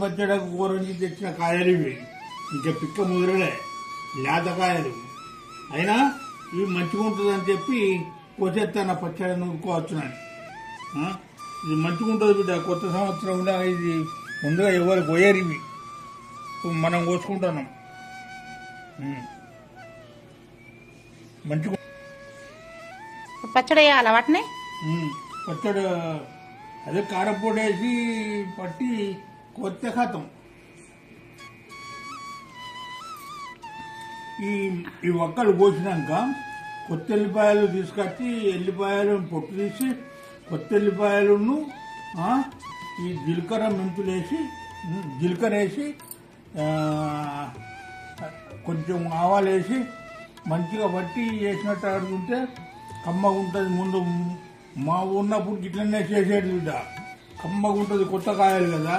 పచ్చడకు కూర నుంచి తెచ్చిన కాయలు ఇవి. ఇంకా పిక్క ముదిరలే. లేత కాయలు. అయినా ఇవి మంచిగా ఉంటుందని చెప్పి కోసేస్తాను పచ్చడి నూరుకోవచ్చునని ఇది మంచిగా ఉంటుంది బిడ్డ. కొత్త సంవత్సరం ఇది ముందుగా ఎవరు పోయారు ఇవి? మనం కోసుకుంటున్నాం. మంచిగా పచ్చడి వేయాలా వాటిని. పచ్చడి అదే కారపొడి వేసి పట్టి కొత్త ఖాతం ఈ ఈ ఒక్కలు కోసినాక కొత్త ఎల్లిపాయలు తీసుకొచ్చి ఎల్లిపాయలు పొట్టు తీసి కొత్త ఎల్లిపాయలను ఈ జీలకర్ర మెంతులు వేసి జీలకర్ర వేసి కొంచెం ఆవాలు వేసి మంచిగా పట్టి చేసినట్టు ఆడుకుంటే కమ్మగా ఉంటుంది ముందు మా ఉన్నప్పుడు ఇట్లనే చేసేది బిడ్డ. కమ్మగా ఉంటుంది కొత్త కాయలు కదా.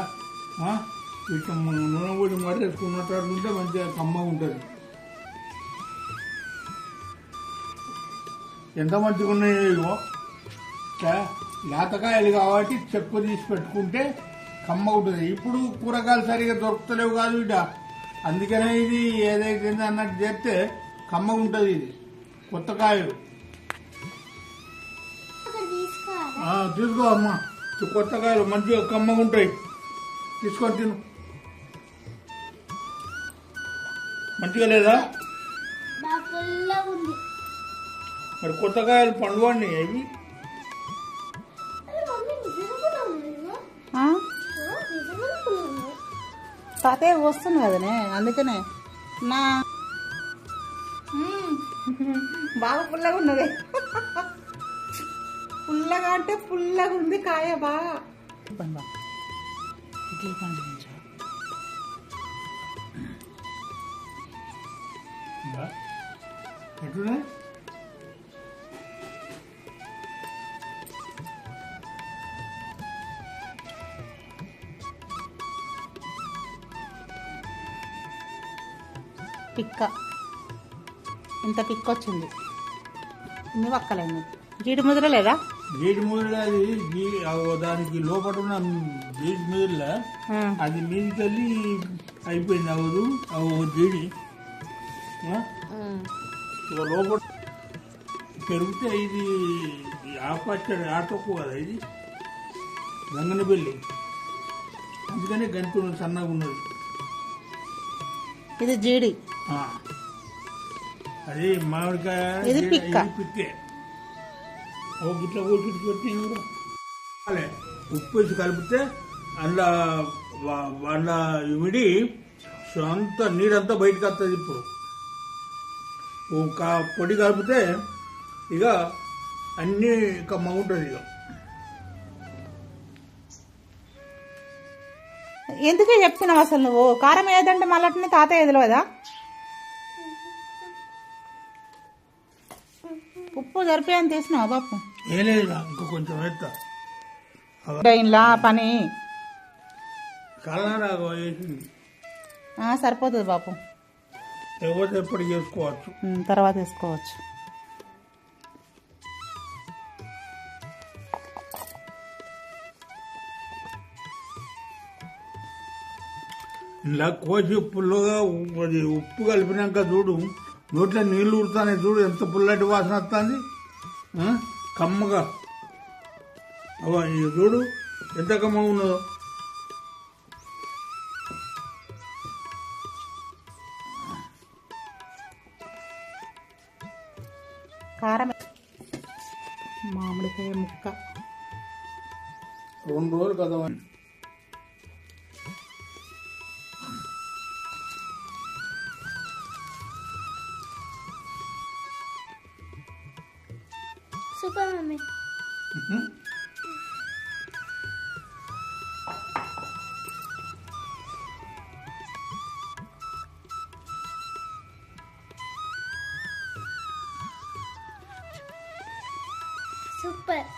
ఇట్లా నూనె పొడి మరేసుకున్నట్టు ఆడుకుంటే మంచిగా కమ్మగా ఉంటుంది ఎంత మంచిగా ఉన్నాయో లేతకాయలు కాబట్టి చెక్కు తీసి పెట్టుకుంటే కమ్మగా ఉంటుంది ఇప్పుడు కూరగాయలు సరిగా దొరుకుతలేవు కాదు ఇట అందుకనే ఇది ఏదైతే అన్నట్టు చేస్తే కమ్మగా ఉంటుంది ఇది. కొత్త కాయలు. ఆ, తీసుకో అమ్మా. ఈ కొత్త కాయలు మంచిగా కమ్మగా ఉంటాయి. తీసుకొని తిను. మంచిగా లేదా? మరి కొత్త కాయలు అవి? నిజంగా కూడా ఉంది? తాతయ్య వస్తుంది కదనే అందుకనే. నా. బాగా పుల్లగా ఉన్నది. పుల్లగా అంటే పుల్లగా ఉంది కాయ బాగా. ఎట్లున్నాయి? పిక్క. ఇంత పిక్క వచ్చింది ఇన్ని పక్కలేదు జీడి ముద్ర లేదా? జీడి అగో దానికి లోపల ఉన్న జీడి ముదిరిలో. అది మీదికి వెళ్ళి అయిపోయింది అవదు అవు జీడి. లోపల పెరిగితే ఇది ఆపచ్చడి ఆటోకు కదా ఇది? గంగన పెళ్ళి అందుకనే గంటు సన్నగా ఉన్నది. ఇది జీడి. ఆ. అది మామిడికాయ ఇది పిక్క. ఓ గిట్ల అలే ఉప్పు వేసి కలిపితే అందులో వాళ్ళ ఇమిడి అంత నీరంతా బయటకు వస్తుంది ఇప్పుడు. ఓ కా- పొడి కలిపితే ఇక అన్నీ కమ్మగుంటుంది ఇక. ఎందుకే చెప్తున్నావు అసలు నువ్వు? కారం ఏదంటే మళ్ళీ తాతయ్య ఎదులవదా ఉప్పు సరిపోయాని తీసినావా బాపు? లేదు ఇంకా కొంచెం వేస్తా. ఇంట్లో పని. ఆ, సరిపోతుంది బాపు. లేకపోతే ఎప్పుడు చేసుకోవచ్చు. ఉమ్, తర్వాత వేసుకోవచ్చు. ఇలా కోసి పుల్లగా ఉ- అది ఉప్పు కలిపినాక చూడు. నోట్లో నీళ్ళు ఉడతానే చూడు ఎంత పుల్లటి వాసన వస్తుంది. కమ్మగా. అవ చూడు ఎంత కమ్మగా ఉన్నదో. కారం. మామిడికాయ ముక్క. రెండు రోజులు కదా సూపర్ మమ్మీ సూపర్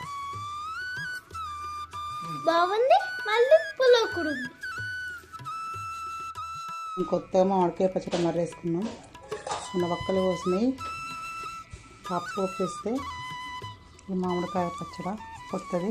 బాగుంది. మళ్ళీ పులావ్ కూడా ఉంది. కొత్త మామిడికాయ పచ్చడి మర్రేసుకున్నాం. చిన్న వక్కలు కోసినాయి కప్పు వేస్తే ఈ మామిడికాయ పచ్చడి కొత్తది